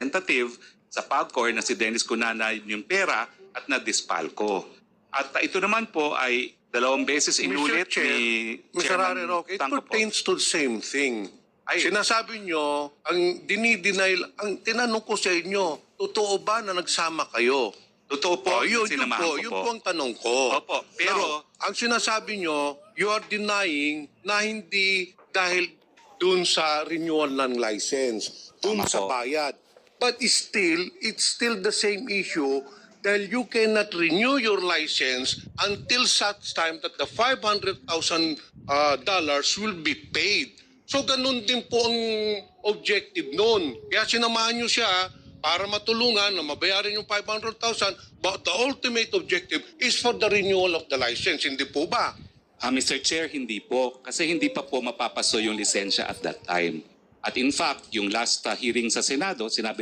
representative sa PAGCOR na si Dennis Cunana yung pera at na-dispalco. At uh, ito naman po ay dalawang beses inulit Mr. Chair, ni Mr. Chairman Rareroc, it Tangco po. pertains to the same thing. Ay- Sinasabi nyo, ang dinideny, ang tinanong ko sa inyo, totoo ba na nagsama kayo? Totoo po, Oh, yun, yun po, yun po. po ang tanong ko. Opo, pero- Now, ang sinasabi nyo, you are denying na hindi dahil dun sa renewal ng license, dun Tama sa po. bayad. But still, it's still the same issue dahil you cannot renew your license until such time that the $500,000 uh, dollars will be paid. So ganun din po ang objective noon. Kaya sinamahan nyo siya para matulungan na mabayaran yung 500,000 but the ultimate objective is for the renewal of the license. Hindi po ba? Ah, Mr. Chair, hindi po. Kasi hindi pa po mapapaso yung lisensya at that time. At in fact, yung last uh, hearing sa Senado, sinabi